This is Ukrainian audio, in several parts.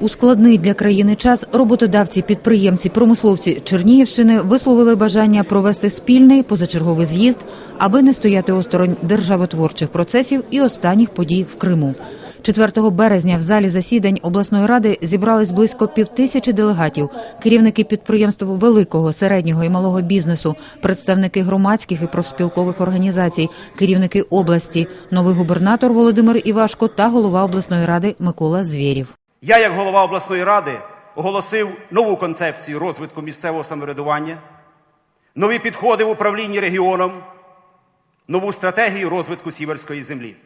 У складний для країни час роботодавці, підприємці, промисловці Чернігівщини висловили бажання провести спільний позачерговий з'їзд, аби не стояти осторонь державотворчих процесів і останніх подій в Криму. 4 березня в залі засідань обласної ради зібрались близько півтисячі делегатів, керівники підприємств великого, середнього і малого бізнесу, представники громадських і профспілкових організацій, керівники області, новий губернатор Володимир Івашко та голова обласної ради Микола Звєрів. Я, як голова обласної ради, оголосив нову концепцію розвитку місцевого самоврядування, нові підходи в управлінні регіоном, нову стратегію розвитку сіверської землі.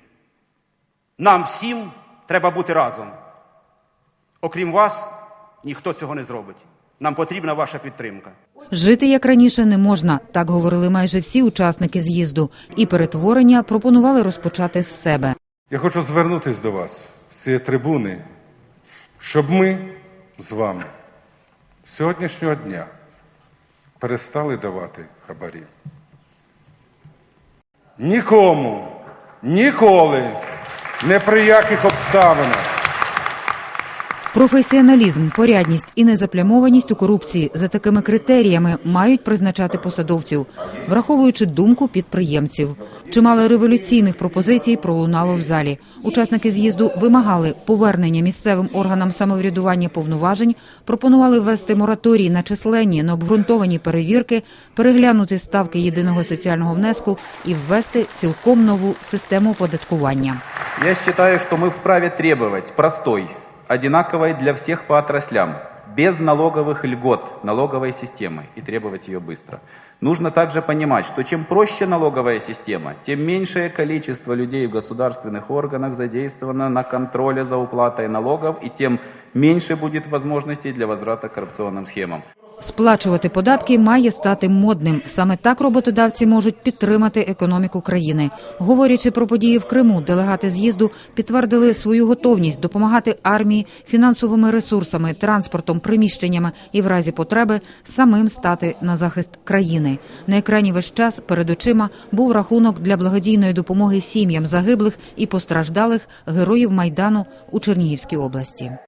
Нам всім треба бути разом. Окрім вас, ніхто цього не зробить. Нам потрібна ваша підтримка. Жити як раніше не можна, так говорили майже всі учасники з'їзду, і перетворення пропонували розпочати з себе. Я хочу звернутися до вас з цієї трибуни, щоб ми з вами сьогоднішнього дня перестали давати хабарі. Нікому, ніколи, не при яких обставинах. Професіоналізм, порядність і незаплямованість у корупції за такими критеріями мають призначати посадовців, враховуючи думку підприємців. Чимало революційних пропозицій пролунало в залі. Учасники з'їзду вимагали повернення місцевим органам самоврядування повноважень, пропонували ввести мораторій на численні необґрунтовані перевірки, переглянути ставки єдиного соціального внеску і ввести цілком нову систему оподаткування. Я считаю, что мы вправе требовать простой, одинаковой для всех по отраслям, без налоговых льгот налоговой системы и требовать ее быстро. Нужно также понимать, что чем проще налоговая система, тем меньшее количество людей в государственных органах задействовано на контроле за уплатой налогов и тем меньше будет возможностей для возврата коррупционным схемам. Сплачувати податки має стати модним. Саме так роботодавці можуть підтримати економіку країни. Говорячи про події в Криму, делегати з'їзду підтвердили свою готовність допомагати армії фінансовими ресурсами, транспортом, приміщеннями і в разі потреби самим стати на захист країни. На екрані весь час перед очима був рахунок для благодійної допомоги сім'ям загиблих і постраждалих героїв майдану у Чернігівській області.